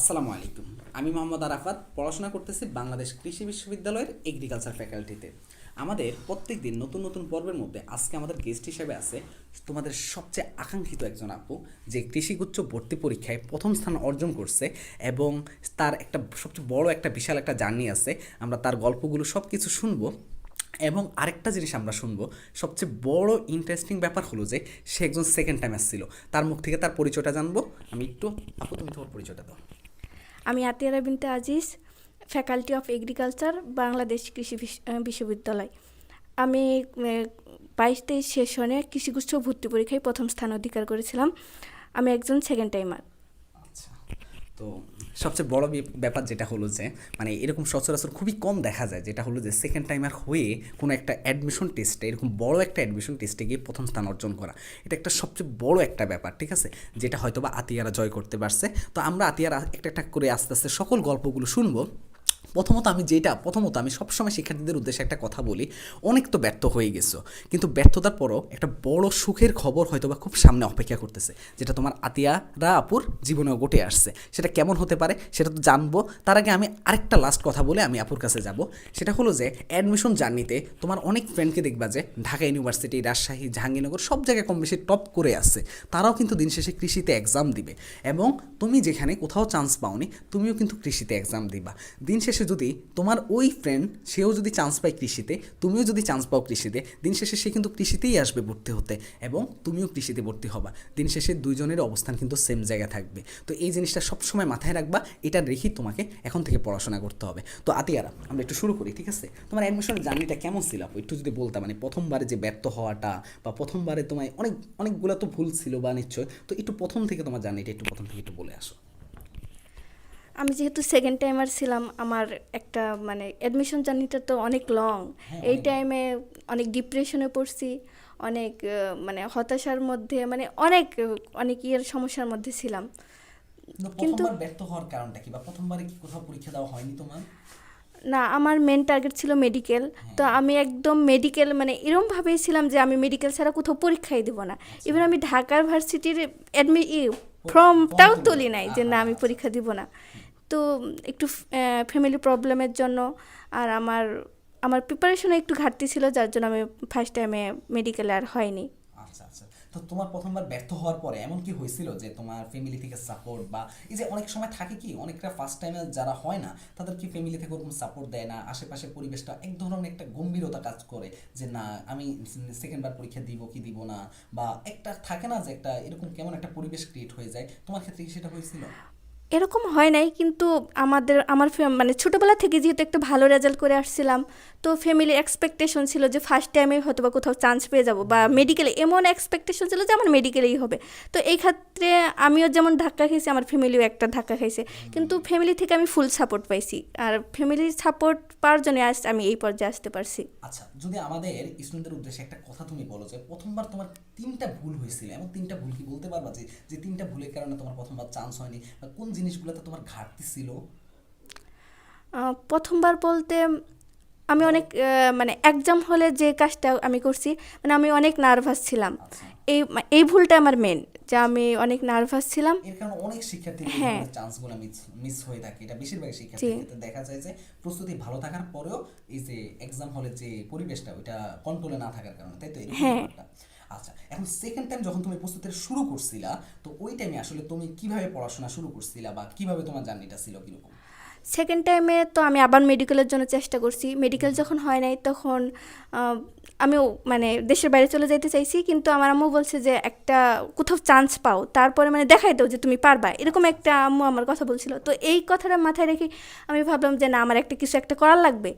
আসসালামু আলাইকুম। আমি মোহাম্মদ আরাফাত, পড়াশোনা করতেছি বাংলাদেশ কৃষি বিশ্ববিদ্যালয়ের এগ্রিকালচার ফ্যাকাল্টিতে আমাদের প্রত্যেক দিন নতুন নতুন পর্বের মধ্যে আজকে আমাদের গেস্ট হিসেবে আছে তোমাদের সবচেয়ে আকাঙ্ক্ষিত একজন আপু, যে কৃষিগুচ্ছ ভর্তি পরীক্ষায় প্রথম স্থান অর্জন করছে এবং তার একটা সবচেয়ে বড় একটা বিশাল একটা জার্নি আছে। আমরা তার গল্পগুলো সব কিছু শুনব এবং আরেকটা জিনিস আমরা শুনব। সবচেয়ে বড় ইন্টারেস্টিং ব্যাপার হলো যে সে একজন সেকেন্ড টাইম আসছিল তার মুখ থেকে তার পরিচয়টা জানব। আমি একটু, আপু তুমি তোমার পরিচয়টা দাও। আমি Atiyara Binte Aziz faculty of agriculture Bangladesh কৃষি বিশ- বিশ্ববিদ্যালয় আমি বাইশ তেইশ সেশনে কৃষিগুচ্ছ ভর্তি পরীক্ষায় প্রথম স্থান অধিকার করেছিলাম। আমি একজন সেকেন্ড টাইমার তো সবচেয়ে বড় ব্যাপার যেটা হলো যে মানে এরকম সচরাচর খুবই কম দেখা যায়, যেটা হলো যে সেকেন্ড টাইমার হয়ে কোনো একটা অ্যাডমিশন টেস্টে এরকম বড় একটা অ্যাডমিশন টেস্টে গিয়ে প্রথম স্থান অর্জন করা। এটা একটা সবচেয়ে বড় একটা ব্যাপার, ঠিক আছে? যেটা হয়তো বা আতিয়ারা জয় করতে পারছে। তো আমরা আতিয়ারা একটা একটা করে আস্তে আস্তে সকল গল্পগুলো শুনব। প্রথমত আমি যেটা, প্রথমত আমি সবসময় শিক্ষার্থীদের উদ্দেশ্যে একটা কথা বলি, অনেক তো ব্যর্থ হয়ে গেছো, কিন্তু ব্যর্থতার পরও একটা বড় সুখের খবর হয়তো বা খুব সামনে অপেক্ষা করতেছে, যেটা তোমার আতিয়ারা আপুর জীবনেও ঘটে আসছে, সেটা কেমন হতে পারে সেটা তো জানব, তার আগে আমি আরেকটা লাস্ট কথা বলে আমি আপুর কাছে যাব, সেটা হলো যে অ্যাডমিশন জার্নিতে তোমার অনেক ফ্রেন্ডকে দেখবা যে ঢাকা ইউনিভার্সিটি রাজশাহী, জাহাঙ্গীরনগর সব জায়গায় কম বেশি টপ করে আসছে, তারাও কিন্তু দিন শেষে কৃষিতে এক্সাম দিবে, এবং তুমি যেখানে কোথাও চান্স পাওনি, তুমিও কিন্তু কৃষিতে এক্সাম দিবা, দিন শেষে যদি তোমার ওই ফ্রেন্ড সেও যদি চান্স পায় কৃষিতে, তুমিও যদি চান্স পাও কৃষিতে, দিন শেষে সে কিন্তু কৃষিতেই আসবে ভর্তি হতে এবং তুমিও কৃষিতে ভর্তি হবা। দিন শেষে দুইজনের অবস্থান কিন্তু সেম জায়গায় থাকবে। তো এই জিনিসটা সবসময় মাথায় রাখবা, এটা রেখেই তোমাকে এখন থেকে পড়াশোনা করতে হবে। তো আতিয়ারা, আমরা একটু শুরু করি, ঠিক আছে? তোমার অ্যাডমিশনের জার্নিটা কেমন ছিল আপু? একটু যদি বলতাম মানে প্রথমবারে যে ব্যর্থ হওয়াটা বা প্রথমবারে তোমায় অনেক, অনেকগুলো তো ভুল ছিল বা নিশ্চয়, তো একটু প্রথম থেকে তোমার জার্নিটা একটু প্রথম থেকে একটু বলে আসো। আমি যেহেতু সেকেন্ড টাইমার ছিলাম আমার একটা মানে অ্যাডমিশন জার্নিটা তো অনেক লং এই টাইমে অনেক ডিপ্রেশনে পড়ছি অনেক মানে হতাশার মধ্যে মানে অনেক অনেক ইয়ের সমস্যার মধ্যে ছিলাম। কিন্তু- প্রথমবার ব্যর্থ হওয়ার কারণটা কি? বা প্রথমবারে কি কোথাও পরীক্ষা দেওয়া হয়নি তোমার? না আমার মেন টার্গেট ছিল মেডিকেল তো আমি একদম মেডিকেল মানে এরমভাবেই ছিলাম যে আমি মেডিকেল ছাড়া কোথাও পরীক্ষাই দেবো না। ইভেন আমি ঢাকার ভার্সিটির অ্যাডমি ফর্মটাও তুলি। নাই যে না আমি পরীক্ষা দিব না। তো একটু ফ্যামিলি প্রবলেমের জন্য আর আমার আমার প্রিপারেশনে একটু ঘাটতি ছিল, যার জন্য আমি ফার্স্ট টাইমে মেডিকেলে আর হয়নি। আচ্ছা আচ্ছা। তো তোমার প্রথমবার ব্যর্থ হওয়ার পরে এমন কি হয়েছিল যে তোমার ফ্যামিলি থেকে সাপোর্ট বা এই যে অনেক সময় থাকে কি, অনেকটা ফার্স্ট টাইমে যারা হয় না, তাদের কি ফ্যামিলি থেকে ওরকম সাপোর্ট দেয় না? আশেপাশে পরিবেশটা এক ধরনের একটা গম্ভীরতা কাজ করে যে না, আমি সেকেন্ডবার পরীক্ষা দিব কি দিব না? বা একটা থাকে না যে একটা এরকম কেমন একটা পরিবেশ ক্রিয়েট হয়ে যায়। তোমার ক্ষেত্রে কি সেটা হয়েছিল? এরকম হয় নাই, কিন্তু আমাদের, আমার মানে ছোটোবেলা থেকে যেহেতু একটা ভালো রেজাল্ট করে আসছিলাম তো ফ্যামিলির এক্সপেকটেশন ছিল যে ফার্স্ট টাইমে হয়তো বা কোথাও চান্স পেয়ে যাব বা মেডিকেলে এমন এক্সপেকটেশন ছিল যে আমার মেডিকেলেই হবে। তো এই ক্ষেত্রে আমিও যেমন ধাক্কা খেয়েছি আমার ফ্যামিলিও একটা ধাক্কা খাইছে। কিন্তু ফ্যামিলি থেকে আমি ফুল সাপোর্ট পাইছি। আর ফ্যামিলির সাপোর্ট পাওয়ার জন্য আজ আমি এই পর্যায়ে আসতে পারছি। আচ্ছা যদি আমাদের স্টুডেন্টদের উদ্দেশ্যে একটা কথা তুমি বলো যে প্রথমবার তোমার তিনটা ভুল হয়েছিল এমন তিনটা ভুল কি বলতে পারবা যে যে তিনটা ভুলের কারণে তোমার প্রথমবার চান্স হয়নি বা কোন জিনিসগুলোতে তোমার ঘাটতি ছিল? প্রথমবার বলতে আমি অনেক মানে এক্সাম হলে যে কাজটা আমি করছি মানে আমি অনেক নার্ভাস ছিলাম। আচ্ছা। এই এই ভুলটা আমার মেন যে আমি অনেক নার্ভাস ছিলাম। এর কারণে অনেক শিক্ষার্থীর হ্যাঁ। চান্সগুলো মিস হয়ে থাকে। এটা বেশিরভাগ শিক্ষার্থীর ক্ষেত্রে দেখা যায় যে প্রস্তুতি ভালো থাকার পরেও এই যে এক্সাম হলে যে পরিবেশটা ওইটা কন্ট্রোলে না থাকার কারণে। তাই তো? হ্যাঁ। আচ্ছা এখন সেকেন্ড টাইম যখন তুমি প্রস্তুতি শুরু করছিলা তো ওই টাইমে আসলে তুমি কীভাবে পড়াশোনা শুরু করছিলা বা কীভাবে তোমার জার্নিটা ছিল কীরকম? সেকেন্ড টাইমে তো আমি আবার মেডিকেলের জন্য চেষ্টা করছি। মেডিকেল যখন হয় নাই তখন আমিও মানে দেশের বাইরে চলে যেতে চাইছি, কিন্তু আমার আম্মু বলছে যে একটা কোথাও চান্স পাও, তারপরে মানে দেখাই দাও যে তুমি পারবা। এরকম একটা আম্মু আমার কথা বলছিল। তো এই কথাটা মাথায় রেখে আমি ভাবলাম যে না, আমার একটা কিছু একটা করার লাগবে।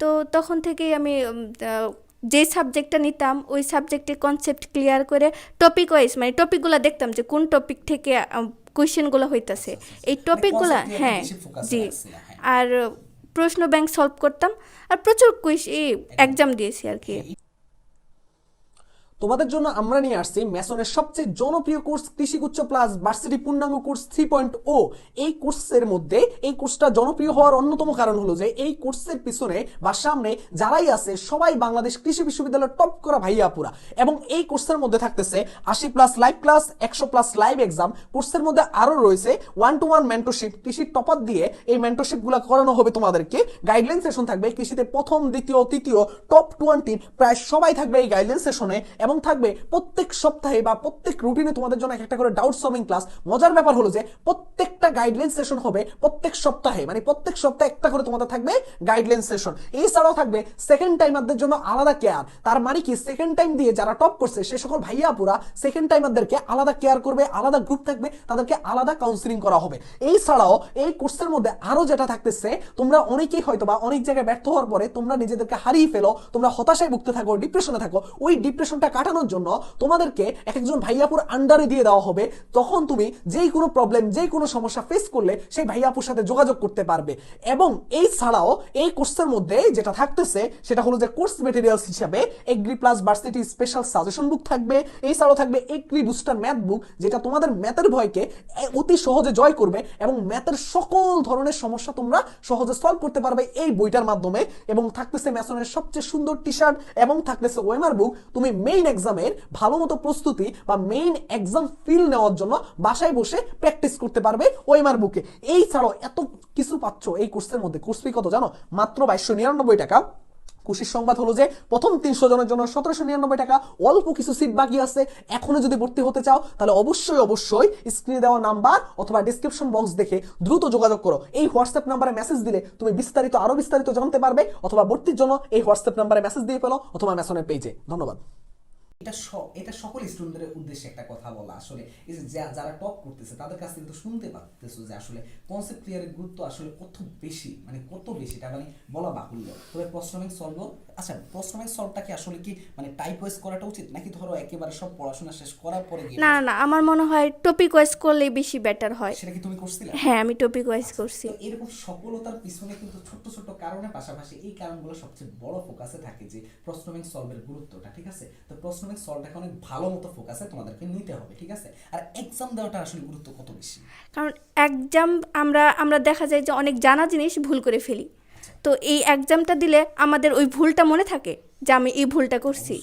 তো তখন থেকেই আমি যে সাবজেক্টটা নিতাম, ওই সাবজেক্টের কনসেপ্ট ক্লিয়ার করে টপিক ওয়াইজ মানে টপিকগুলো দেখতাম যে কোন টপিক থেকে কোয়েশ্চেনগুলো হইতাছে। এই টপিকগুলো concept হ্যাঁ জি। হ্যাঁ। আর প্রশ্ন ব্যাংক সলভ করতাম আর প্রচুর কুইশ এই এক্সাম দিয়েছি আর কি। তোমাদের জন্য আমরা নিয়ে আসছি মেসনের সবচেয়ে জনপ্রিয় কোর্স, কৃষিগুচ্ছ প্লাস ভার্সিটি পূর্ণাঙ্গ কোর্স থ্রি পয়েন্ট ও এই কোর্সের মধ্যে, এই কোর্সটা জনপ্রিয় হওয়ার অন্যতম কারণ হলো যে, এই কোর্সের পিছনে বা সামনে যারাই আছে, সবাই বাংলাদেশ কৃষি বিশ্ববিদ্যালয়ের টপ করা ভাইয়াপুরা। এবং এই কোর্সের মধ্যে থাকতেছে আশি প্লাস লাইভ ক্লাস একশো প্লাস লাইভ এক্সাম কোর্সের মধ্যে আরও রয়েছে ওয়ান টু ওয়ান মেন্টরশিপ কৃষির টপার দিয়ে এই মেন্টরশিপগুলো করানো হবে তোমাদেরকে। গাইডলাইন সেশন থাকবে কৃষিতে প্রথম, দ্বিতীয়, তৃতীয় টপ টোয়েন্টির প্রায় সবাই থাকবে এই গাইডলাইন সেশনে এবং থাকবে প্রত্যেক সপ্তাহে বা প্রত্যেক রুটিনে তোমাদের জন্য একটা করে ডাউট সলভিং ক্লাস মজার ব্যাপার হলো যে প্রত্যেকটা গাইডলাইন সেশন হবে প্রত্যেক সপ্তাহে। মানে প্রত্যেক সপ্তাহে একটা করে তোমাদের থাকবে গাইডলাইন সেশন এছাড়াও থাকবে সেকেন্ড টাইমারদের জন্য আলাদা কেয়ার তার মানে কি সেকেন্ড টাইম দিয়ে যারা টপ করছে, সে সকল ভাইয়াপুরা সেকেন্ড টাইমারদেরকে আলাদা কেয়ার করবে, আলাদা গ্রুপ থাকবে, তাদেরকে আলাদা কাউন্সিলিং করা হবে। এই ছাড়াও এই কোর্সের মধ্যে আরও যেটা থাকতেছে, তোমরা অনেকেই হয়তো বা অনেক জায়গায় ব্যর্থ হওয়ার পরে তোমরা নিজেদেরকে হারিয়ে ফেলো, তোমরা হতাশায় ভুগতে থাকো ডিপ্রেশনে থাকো। ওই ডিপ্রেশনটা কাটানোর জন্য তোমাদেরকে এক একজন ভাইয়াপুর আন্ডারে দিয়ে দেওয়া হবে। তখন তুমি যেই কোনো প্রবলেম যেই কোনো সমস্যা ফেস করলে সেই ভাইয়াপুর সাথে যোগাযোগ করতে পারবে। এবং এই ছাড়াও এই কোর্সের মধ্যে যেটা থাকতেছে, সেটা হলো যে কোর্স মেটেরিয়ালস হিসাবে agri plus varsity special suggestion book থাকবে। এই ছাড়াও থাকবে এগ্রি বুস্টার ম্যাথ বুক যেটা তোমাদের ম্যাথের ভয়কে অতি সহজে জয় করবে এবং ম্যাথের সকল ধরনের সমস্যা তোমরা সহজে সলভ করতে পারবে এই বইটার মাধ্যমে। এবং থাকতেছে ম্যাসনের সবচেয়ে সুন্দর টি শার্ট এবং থাকতেছে ওয়েমার বুক তুমি মেইন এক্সামের ভালো মতো প্রস্তুতি বা মেইন এক্সাম ফিল নেওয়ার জন্য বাসায় বসে প্র্যাকটিস করতে পারবে ওয়েমার বুকে এই ছাড়াও এত কিছু পাচ্ছ এই কোর্সের মধ্যে। কোর্স ফি কত জানো? মাত্র বাইশশো নিরানব্বই টাকা। খুশির সংবাদ হলো যে প্রথম তিনশো জনের জন্য সতেরোশো নিরানব্বই টাকা। অল্প কিছু সিট বাকি আছে। এখনও যদি ভর্তি হতে চাও, তাহলে অবশ্যই অবশ্যই স্ক্রিনে দেওয়া নাম্বার অথবা ডিসক্রিপশন বক্স দেখে দ্রুত যোগাযোগ করো। এই হোয়াটসঅ্যাপ নাম্বারে মেসেজ দিলে তুমি বিস্তারিত, আরও বিস্তারিত জানতে পারবে অথবা ভর্তির জন্য এই হোয়াটসঅ্যাপ নাম্বারে মেসেজ দিয়ে ফেলো অথবা মেসনের পেজে ধন্যবাদ। এটা এটা সকল স্টুডেন্টদের উদ্দেশ্যে একটা কথা বলা। আসলে যারা টপ করতেছে, তাদের কাছ থেকে তো শুনতে পারতেছো যে আসলে কনসেপ্ট ক্লিয়ারের গুরুত্ব আসলে কত বেশি মানে কত বেশি, এটা মানে বলা বাহুল্য। তবে প্রশ্ন সলভ আচ্ছা প্রশ্নমিক সলভটাকে আসলে কি মানে টাইপ ওয়াইজ করাটা উচিত? নাকি ধরো একেবারে সব পড়াশোনা শেষ করার পরে গিয়ে না না আমার মনে হয় টপিক ওয়াইজ করলেই বেশি বেটার হয়। সেটা কি তুমি করছিলে? হ্যাঁ আমি টপিক ওয়াইজ করছি। তো এরকম সফলতার পিছনে কিন্তু ছোট্ট ছোট্ট কারণের পাশাপাশি এই কারণগুলো সবচেয়ে বড় ফোকাসে থাকে যে প্রশ্নমিক সলভের গুরুত্বটা ঠিক আছে? তো প্রশ্নমিক সলভটাকে অনেক ভালো মতো ফোকাসে তোমাদেরকে নিতে হবে ঠিক আছে? আর এক্সাম দেওয়াটা আসলে গুরুত্ব কত বেশি? কারণ এক্সাম আমরা আমরা দেখা যায় যে অনেক জানা জিনিস ভুল করে ফেলি। তো এই এক্সামটা দিলে আমাদের ওই ভুলটা মনে থাকে যে আমি এই ভুলটা করছি।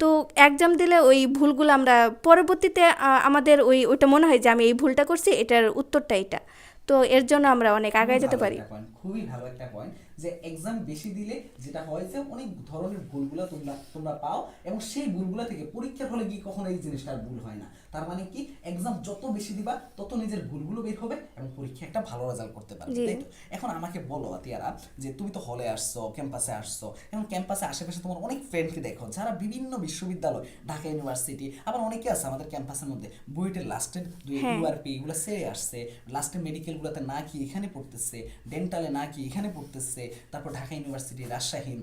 তো এক্সাম দিলে ওই ভুলগুলো আমরা পরবর্তীতে আমাদের ওই ওইটা মনে হয় যে আমি এই ভুলটা করছি এটার উত্তরটা এটা। তো এর জন্য আমরা অনেক আগায় যেতে পারি। খুবই ভালো একটা পয়েন্ট যে এক্সাম বেশি দিলে যেটা হয় যে অনেক ধরনের ভুলগুলো তোমরা তোমরা পাও এবং সেই ভুলগুলো থেকে পরীক্ষার হলে গিয়ে কখনো এই জিনিসটা আর ভুল হয় না। তার মানে কি এক্সাম যত বেশি দিবা তত নিজের ভুলগুলো বের হবে এবং পরীক্ষা একটা ভালো রেজাল্ট করতে পারবে তাই তো এখন আমাকে বলো আতিয়ারা যে তুমি তো হলে আসছো ক্যাম্পাসে আসছো এখন ক্যাম্পাসে আশেপাশে তোমার অনেক ফ্রেন্ডকে দেখো যারা বিভিন্ন বিশ্ববিদ্যালয় ঢাকা ইউনিভার্সিটি আবার অনেকে আছে আমাদের ক্যাম্পাসের মধ্যে বুয়েটের লাস্টের দুই হ্যাঁ। ইউআরপি এগুলো সেরে আসছে লাস্টে মেডিকেলগুলোতে না কি এখানে পড়তেছে ডেন্টালে না কি এখানে পড়তেছে তারপর ঢাকা ইউনিভার্সিটি, রাজশাহী,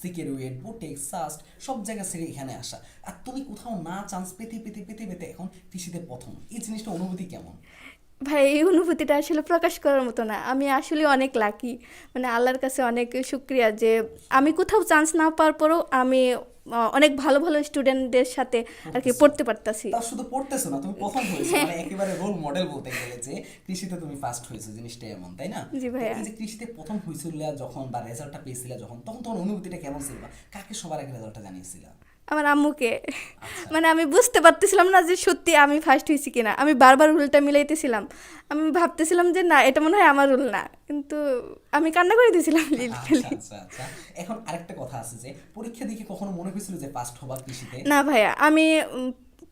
সিকেরুয়েট বুটেক সাস্ট, সব জায়গা ছেড়ে এখানে আসা। আর তুমি কোথাও না চান্স পেতে পেতে পেতে পেতে এখন কৃষিতে প্রথম। এই জিনিসটা অনুভূতি কেমন? ভাই এই অনুভূতিটা আসলে প্রকাশ করার মতো না। আমি আসলে অনেক লাকি মানে আল্লাহর কাছে অনেক শুক্রিয়া যে আমি কোথাও চান্স না পাওয়ার পরেও আমি অনেক ভালো ভালো স্টুডেন্টদের সাথে আর কি পড়তে পারতাছি। তাও শুধু পড়তেছো না তুমি প্রথম হয়েছো। মানে একেবারে রোল মডেল বলতে গেলে যে কৃষিতে তুমি ফার্স্ট হয়েছো জিনিসটা এমন তাই না? জি ভাই এই যে কৃষিতে প্রথম হয়েছিল যখন বা রেজাল্টটা পেয়েছিলে যখন তখন তোমার অনুভূতিটা কেমন ছিল কাকে সবার আগে রেজাল্টটা জানিয়েছিলা? আমার আম্মুকে। মানে আমি বুঝতে পারতেছিলাম না যে সত্যি আমি ফার্স্ট হয়েছি কিনা। আমি বারবার রুলটা মিলাইতেছিলাম। আমি ভাবতেছিলাম যে না এটা মনে হয় আমার রুল না। কিন্তু আমি কান্না করে দিয়েছিলাম আচ্ছা লিটারালি আচ্ছা আচ্ছা এখন আরেকটা কথা আছে যে পরীক্ষা দেখে কখনো মনে হয়েছিল যে হবা কৃষিতে? না ভাইয়া আমি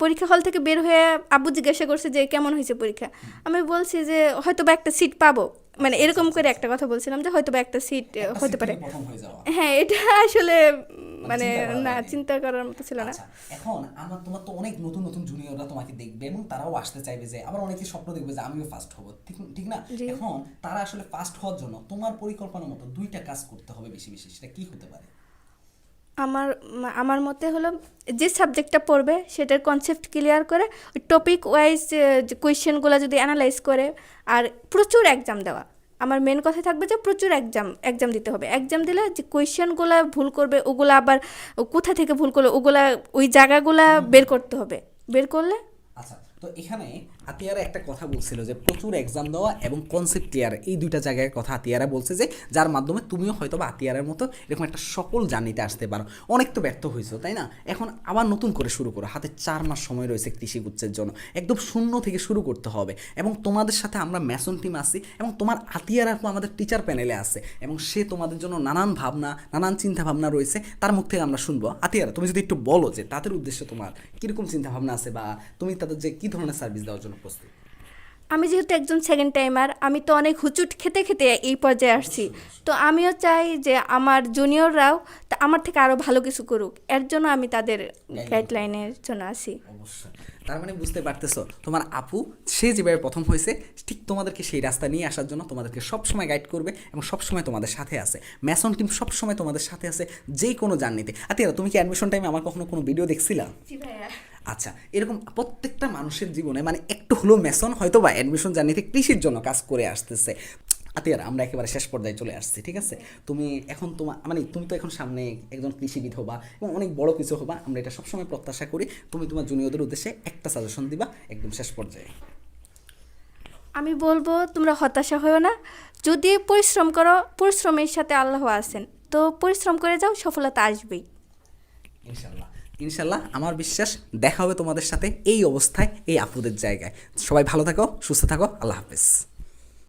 পরীক্ষা হল থেকে বের হয়ে আব্বু জিজ্ঞাসা করছে যে কেমন হয়েছে পরীক্ষা? আমি বলছি যে হয়তো বা একটা সিট পাবো। মানে এরকম করে একটা কথা বলছিলাম যে হয়তো বা একটা সিট হতে পারে। হয়ে এটা আসলে মানে না চিন্তা করার মতো ছিল না। আচ্ছা এখন আমার তোমার তো অনেক নতুন নতুন জুনিয়ররা তোমাকে দেখবে এবং তারাও আসতে চাইবে যে আবার অনেকে স্বপ্ন দেখবে যে আমিও ফার্স্ট হব। ঠিক ঠিক না। এখন তারা আসলে ফার্স্ট হওয়ার জন্য তোমার পরিকল্পনা মতো দুইটা কাজ করতে হবে বেশি বেশি। সেটা কি হতে পারে? আমার আমার মতে হলো যে সাবজেক্টটা পড়বে সেটার কনসেপ্ট ক্লিয়ার করে টপিক ওয়াইজ কোয়েশ্চেনগুলো যদি অ্যানালাইজ করে আর প্রচুর এক্সাম দেওয়া। আমার মেন কথা থাকবে যে প্রচুর এক্সাম এক্সাম দিতে হবে। এক্সাম দিলে যে কোয়েশ্চেনগুলো ভুল করবে ওগুলো আবার কোথা থেকে ভুল করবে ওগুলা ওই জায়গাগুলা বের করতে হবে। বের করলে আচ্ছা তো এখানে আতিয়ারা একটা কথা বলছিল যে প্রচুর এক্সাম দেওয়া এবং কনসেপ্ট ক্লিয়ার এই দুইটা জায়গায় কথা আতিয়ারা বলছে যে, যার মাধ্যমে তুমিও হয়তো বা আতিয়ারের মতো এরকম একটা সকল জার্নিতে আসতে পারো। অনেক তো ব্যর্থ হয়েছো, তাই না? এখন আবার নতুন করে শুরু করো। হাতে চার মাস সময় রয়েছে কৃষিগুচ্ছের জন্য। একদম শূন্য থেকে শুরু করতে হবে। এবং তোমাদের সাথে আমরা ম্যাসন টিম আছি এবং তোমার আতিয়ার আপু আমাদের টিচার প্যানেলে আছে। এবং সে তোমাদের জন্য নানান ভাবনা, নানান চিন্তা ভাবনা রয়েছে। তার মুখ থেকে আমরা শুনব। আতিয়ারা তুমি যদি একটু বলো যে, তাদের উদ্দেশ্যে তোমার কীরকম চিন্তাভাবনা আছে বা তুমি তাদের যে কী ধরনের সার্ভিস দেওয়ার জন্য প্রস্তুত? আমি যেহেতু একজন সেকেন্ড টাইমার আমি তো অনেক হুচুট খেতে খেতে এই পর্যায়ে আসছি। তো আমিও চাই যে আমার জুনিয়ররাও তা আমার থেকে আরও ভালো কিছু করুক। এর জন্য আমি তাদের গাইডলাইনের জন্য আছি অবশ্যই। তার মানে বুঝতে পারতেছো তোমার আপু সে যেভাবে প্রথম হয়েছে ঠিক তোমাদেরকে সেই রাস্তা নিয়ে আসার জন্য তোমাদেরকে সবসময় গাইড করবে এবং সবসময় তোমাদের সাথে আছে। ম্যাসন টিম সবসময় তোমাদের সাথে আছে যে কোনো জার্নিতে আতিয়া তুমি কি অ্যাডমিশন টাইমে আমার কখনো কোনো ভিডিও দেখছিলা? আচ্ছা এরকম প্রত্যেকটা মানুষের জীবনে মানে একটু হলেও মেসন হয়তো বা অ্যাডমিশন জার্নিতে কৃষির জন্য কাজ করে আসতেছে। আতিয়ার আমরা একেবারে শেষ পর্যায়ে চলে আসছি ঠিক আছে? তুমি এখন তোমার মানে তুমি তো এখন সামনে একজন কৃষিবিদ হবা এবং অনেক বড় কিছু হবা আমরা এটা সবসময় প্রত্যাশা করি। তুমি তোমার জুনিয়রদের উদ্দেশ্যে একটা সাজেশন দিবা একদম শেষ পর্যায়ে। আমি বলব তোমরা হতাশা হয়েও না। যদি পরিশ্রম করো পরিশ্রমের সাথে আল্লাহ আছেন। তো পরিশ্রম করে যাও সফলতা আসবেই। ইনশাল্লাহ ইনশাল্লাহ আমার বিশ্বাস দেখা হবে তোমাদের সাথে এই অবস্থায়, এই আপুদের জায়গায়। সবাই ভালো থাকো, সুস্থ থাকো, আল্লাহ হাফেজ।